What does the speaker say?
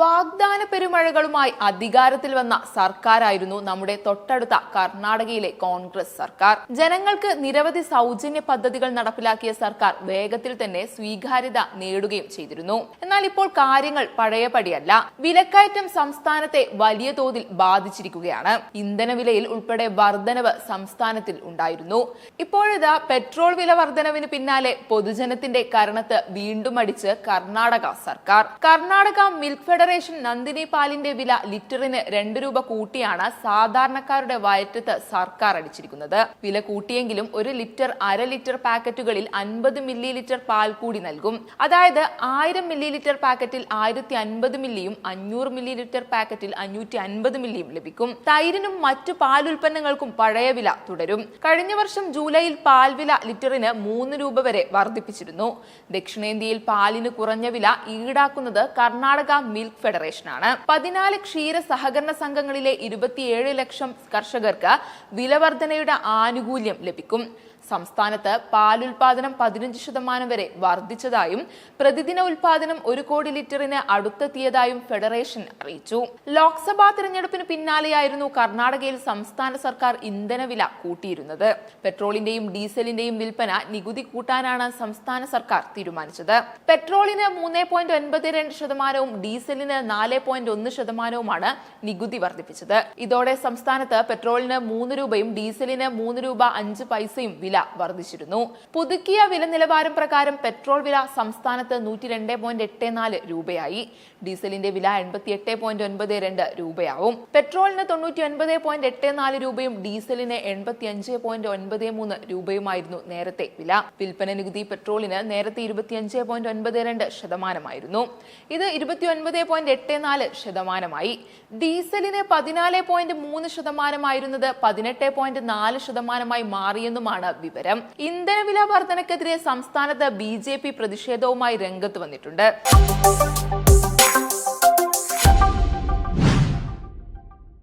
വാഗ്ദാന പെരുമഴകളുമായി അധികാരത്തിൽ വന്ന സർക്കാരായിരുന്നു നമ്മുടെ തൊട്ടടുത്ത കർണാടകയിലെ കോൺഗ്രസ് സർക്കാർ. ജനങ്ങൾക്ക് നിരവധി സൗജന്യ പദ്ധതികൾ നടപ്പിലാക്കിയ സർക്കാർ വേഗത്തിൽ തന്നെ സ്വീകാര്യത നേടുകയും ചെയ്തിരുന്നു. എന്നാൽ ഇപ്പോൾ കാര്യങ്ങൾ പഴയപടിയല്ല. വിലക്കയറ്റം സംസ്ഥാനത്തെ വലിയ തോതിൽ ബാധിച്ചിരിക്കുകയാണ്. ഇന്ധനവിലയിൽ ഉൾപ്പെടെ വർധനവ് സംസ്ഥാനത്തിൽ ഉണ്ടായിരുന്നു. ഇപ്പോഴിതാ പെട്രോൾ വില വർധനവിന് പിന്നാലെ പൊതുജനത്തിന്റെ കരണത്ത് വീണ്ടും അടിച്ച് കർണാടക സർക്കാർ. കർണാടക മിൽക്ക് ഫെഡറേഷൻ നന്ദിനി പാലിന്റെ വില ലിറ്ററിന് രണ്ട് രൂപ കൂട്ടിയാണ് സാധാരണക്കാരുടെ വയറ്റത്ത് സർക്കാർ അടിച്ചിരിക്കുന്നത്. വില കൂട്ടിയെങ്കിലും ഒരു ലിറ്റർ അര ലിറ്റർ പാക്കറ്റുകളിൽ അൻപത് മില്ലി ലിറ്റർ പാൽ കൂടി നൽകും. അതായത് ആയിരം മില്ലി ലിറ്റർ പാക്കറ്റിൽ ആയിരത്തി അൻപത് മില്ലിയും അഞ്ഞൂറ് മില്ലി ലിറ്റർ പാക്കറ്റിൽ അഞ്ഞൂറ്റി അൻപത് മില്ലിയും ലഭിക്കും. തൈരിനും മറ്റു പാലുൽപ്പന്നങ്ങൾക്കും പഴയ വില തുടരും. കഴിഞ്ഞ വർഷം ജൂലൈയിൽ പാൽ വില ലിറ്ററിന് മൂന്ന് രൂപ വരെ വർദ്ധിപ്പിച്ചിരുന്നു. ദക്ഷിണേന്ത്യയിൽ പാലിന് കുറഞ്ഞ വില ഈടാക്കുന്നത് കർണാടക മിൽക്ക് ഫെഡറേഷനാണ്. പതിനാല് ക്ഷീര സഹകരണ സംഘങ്ങളിലെ ഇരുപത്തിയേഴ് ലക്ഷം കർഷകർക്ക് വിലവർധനയുടെ ആനുകൂല്യം ലഭിക്കും. സംസ്ഥാനത്ത് പാലുൽപാദനം പതിനഞ്ച് ശതമാനം വരെ വർദ്ധിച്ചതായും പ്രതിദിന ഉൽപാദനം ഒരു കോടി ലിറ്ററിന് അടുത്തെത്തിയതായും ഫെഡറേഷൻ അറിയിച്ചു. ലോക്സഭാ തിരഞ്ഞെടുപ്പിന് പിന്നാലെയായിരുന്നു കർണാടകയിൽ സംസ്ഥാന സർക്കാർ ഇന്ധനവില കൂട്ടിയിരുന്നത്. പെട്രോളിന്റെയും ഡീസലിന്റെയും വിൽപ്പന നികുതി കൂട്ടാനാണ് സംസ്ഥാന സർക്കാർ തീരുമാനിച്ചത്. പെട്രോളിന് മൂന്ന് പോയിന്റ് ഒൻപത് രണ്ട് ശതമാനവും ഡീസലിന് നാല് പോയിന്റ് ഒന്ന് ശതമാനവുമാണ് നികുതി വർദ്ധിപ്പിച്ചത്. ഇതോടെ സംസ്ഥാനത്ത് പെട്രോളിന് മൂന്ന് രൂപയും ഡീസലിന് മൂന്ന് രൂപ അഞ്ച് പൈസയും വർദ്ധിച്ചിരുന്നു. പുതുക്കിയ വില നിലവാരം പ്രകാരം പെട്രോൾ വില സംസ്ഥാനത്ത് നൂറ്റി രണ്ട് പോയിന്റ് എട്ട് നാല് രൂപയായി. ഡീസലിന്റെ വില എൺപത്തി എട്ട് പോയിന്റ് ഒൻപത് രണ്ട് രൂപയാവും. പെട്രോളിന് തൊണ്ണൂറ്റി ഒൻപത് പോയിന്റ് എട്ട് നാല് രൂപയും ഡീസലിന് എൺപത്തി അഞ്ച് പോയിന്റ് ഒൻപത് മൂന്ന് രൂപയുമായിരുന്നു നേരത്തെ വില. വിൽപ്പന നികുതി പെട്രോളിന് നേരത്തെ ഇരുപത്തിയഞ്ച് പോയിന്റ് ഒൻപത് രണ്ട് ശതമാനമായിരുന്നു. ഇത് ഇരുപത്തി ഒൻപത് പോയിന്റ് എട്ട് നാല് ശതമാനമായി. ഡീസലിന് പതിനാല് പോയിന്റ് മൂന്ന് ശതമാനമായിരുന്നത് പതിനെട്ട് പോയിന്റ് നാല് ശതമാനമായി മാറിയെന്നുമാണ് വിവരം. ഇന്ധനവില വർധനക്കെതിരെ സംസ്ഥാനത്ത് ബി പ്രതിഷേധവുമായി രംഗത്ത് വന്നിട്ടുണ്ട്.